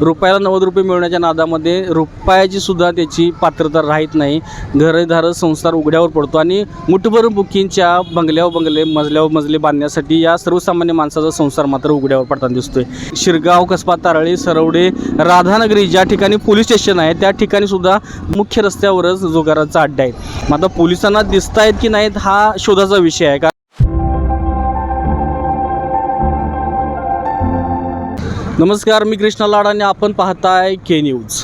रुपयाला नव्वद रुपये मिळवण्याच्या नादामध्ये रुपयाची सुद्धा त्याची पात्रता राहत नाही. घरेधारक संसार उघड्यावर पडतो आणि मुठभर बुकिंगच्या बंगल्यावर बंगले मजल्यावर मजले बांधण्यासाठी या सर्वसामान्य माणसाचा संसार मात्र उघड्यावर पडताना दिसतोय. शिरगाव कसबा तारळी सरवडे राधानगरी ज्या ठिकाणी पोलीस स्टेशन आहे त्या ठिकाणी सुद्धा मुख्य रस्त्यावरच जुगाराचा अड्डा आहे. मग आता पोलिसांना दिसत आहेत की नाहीत हा शोधाचा विषय आहे. का नमस्कार मी कृष्णा लाड आणि आपण पाहताय के न्यूज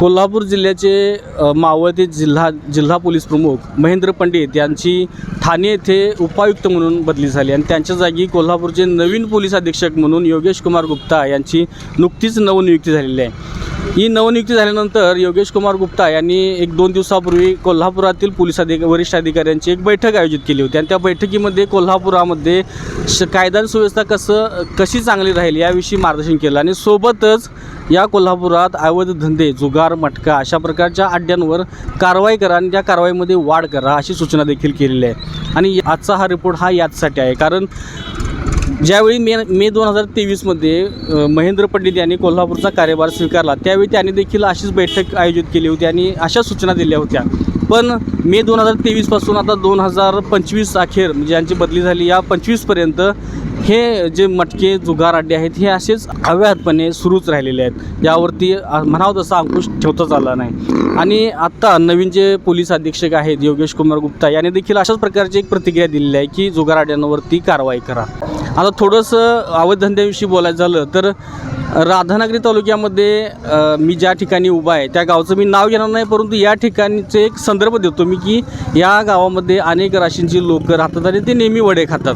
कोल्हापूर जिल्ह्याचे मावळते जिल्हा जिल्हा पोलीस प्रमुख महेंद्र पंडित यांची ठाणे येथे उपायुक्त म्हणून बदली झाली आणि त्यांच्या जागी कोल्हापूरचे नवीन पोलीस अधीक्षक म्हणून योगेश कुमार गुप्ता यांची नुकतीच नवनियुक्ती झालेली आहे. ही नवनियुक्ती झाल्यानंतर योगेश कुमार गुप्ता यांनी एक दोन दिवसापूर्वी कोल्हापुरातील पोलीस अधिक वरिष्ठ अधिकाऱ्यांची एक बैठक आयोजित केली होती. आणि त्या बैठकीमध्ये कोल्हापुरामध्ये श कायदा आणि सुव्यवस्था कसं कशी चांगली राहील याविषयी मार्गदर्शन केलं. आणि सोबतच या कोल्हापुरात अवैध धंदे जुगार मटका अशा प्रकारच्या अड्ड्यांवर कारवाई करा आणि त्या कारवाईमध्ये वाढ करा अशी सूचना देखील केलेली आहे. आणि आजचा हा रिपोर्ट हा याचसाठी आहे. कारण ज्यावेळी मे मे दोन हजार तेवीसमध्ये महेंद्र पंडित यांनी कोल्हापूरचा कार्यभार स्वीकारला त्यावेळी त्यांनी देखील अशीच बैठक आयोजित केली होती आणि अशा सूचना दिल्या होत्या. पण मे दोन हजार तेवीसपासून आता दोन हजार पंचवीस अखेर म्हणजे यांची बदली झाली या पंचवीसपर्यंत हे जे मटके जुगार अड्डे आहेत हे असेच अव्याहतपणे सुरूच राहिलेले आहेत. यावरती म्हणावं तसा अंकुश ठेवताच आला नाही. आणि आत्ता नवीन जे पोलीस अधीक्षक आहेत योगेश कुमार गुप्ता यांनी देखील अशाच प्रकारची एक प्रतिक्रिया दिलेली आहे की जुगार अड्ड्यांवरती कारवाई करा. आता थोडंसं अवैध धंद्याविषयी बोलायचं झालं तर राधानगरी तालुक्यामध्ये मी ज्या ठिकाणी उभा आहे त्या गावचं मी नाव घेणार नाही परंतु या ठिकाणचे एक संदर्भ देतो मी की या गावामध्ये अनेक राशींची लोकं राहतात आणि ते नेहमी वडे खातात.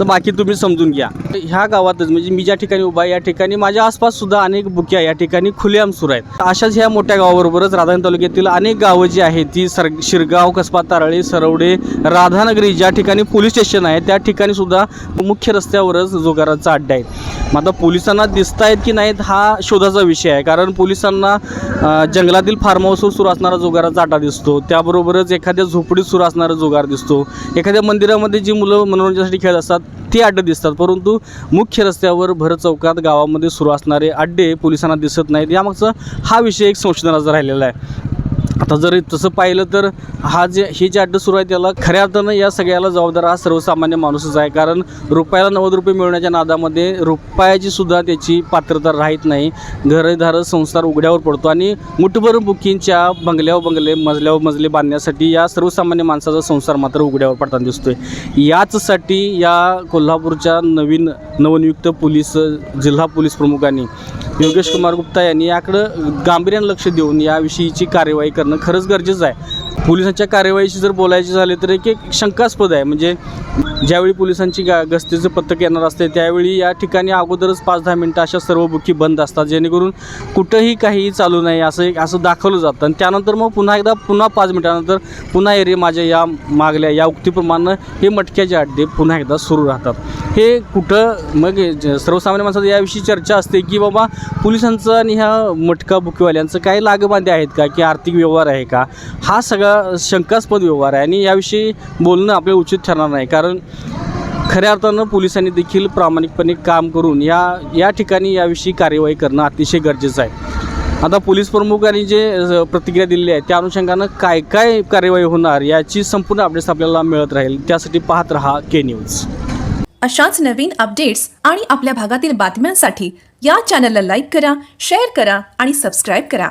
तर बाकी तुम्ही समजून घ्या. ह्या गावातच म्हणजे मी ज्या ठिकाणी उभा आहे या ठिकाणी माझ्या आसपास सुद्धा अनेक बुक्या या ठिकाणी खुलेआम सुरू आहेत. अशाच ह्या मोठ्या गावाबरोबरच राधानगरी तालुक्यातील अनेक गावं जी आहेत ती सर शिरगाव कसबा तारळी सरवडे राधानगरी ज्या ठिकाणी पोलीस स्टेशन आहे त्या ठिकाणी सुद्धा मुख्य रस्त्यावरच जुगाराचा अड्डा आहे. मग आता पोलिसांना दिसत आहेत की नाहीत हा शोधाचा विषय आहे. कारण पोलिसांना जंगलातील फार्म हाऊसवर सुरू असणारा जुगाराचा जाटा दिसतो. त्याबरोबरच एखाद्या झोपडीत सुरू असणारा जुगार दिसतो. एखाद्या मंदिरामध्ये जी मुलं मनोरंजनासाठी खेळत असतात ती अड्डे दिसतात. परंतु मुख्य रस्त्यावर भर चौकात गावामध्ये सुरू असणारे अड्डे पोलिसांना दिसत नाहीत. यामागचा हा विषय एक संशोधनाचा राहिलेला आहे. आता जर तसं पाहिलं तर हा जे हे जे अड्ड सुरू आहे त्याला खऱ्या अर्थानं या सगळ्याला जबाबदार हा सर्वसामान्य माणूसच आहे. कारण रुपयाला नव्वद रुपये मिळवण्याच्या नादामध्ये रुपयाची सुद्धा त्याची पात्रता राहत नाही. घरदार संसार उघड्यावर पडतो आणि मुठभर बुकिंगच्या बंगल्यावर बंगले मजल्यावर मजले बांधण्यासाठी या सर्वसामान्य माणसाचा संसार मात्र उघड्यावर पडताना दिसतोय. याचसाठी या कोल्हापूरच्या नवीन नवनियुक्त पोलीस जिल्हा पोलीस प्रमुखांनी योगेश कुमार गुप्ता यांनी याकडं गांभीर्यानं लक्ष देऊन याविषयीची कार्यवाही करणं खरंच गरजेचं आहे. पोलिसांच्या कार्यवाहीशी जर बोलायचे झाले तर एक एक शंकास्पद आहे. म्हणजे ज्यावेळी पोलिसांची गा गस्तीचं पथक येणार असते त्यावेळी या ठिकाणी अगोदरच पाच दहा मिनटं अशा सर्व बुकी बंद असतात जेणेकरून कुठंही काहीही चालू नाही असं एक असं दाखवलं जातं. आणि त्यानंतर मग पुन्हा एकदा पुन्हा पाच मिनटानंतर पुन्हा एरे माझ्या या मागल्या या उक्तीप्रमाणे हे मटक्याचे अड्डे पुन्हा एकदा सुरू राहतात. हे कुठं मग ज- सर्वसामान्य माणसात याविषयी चर्चा असते की बाबा पोलिसांचं आणि ह्या मटका बुकीवाल्यांचं काही लागबांधे आहेत का की आर्थिक व्यवहार आहे का? हा सगळा शंकास्पद व्यवहार आहे आणि याविषयी बोलणं आपलं उचित ठरणार नाही. कारण खऱ्या अर्थानं पोलिसांनी देखील प्रामाणिकपणे काम करून या या ठिकाणी याविषयी कार्यवाही करणं अतिशय गरजेचं आहे. आता पोलीस प्रमुखांनी जे प्रतिक्रिया दिलेली आहे त्या अनुषंगानं काय काय कार्यवाही होणार याची संपूर्ण अपडेट्स आपल्याला मिळत राहील. त्यासाठी पाहत रहा के न्यूज अशाच नवीन अपडेट्स आणि आपल्या भागातील बातम्यांसाठी या चॅनलला लाईक करा शेअर करा आणि सबस्क्राईब करा.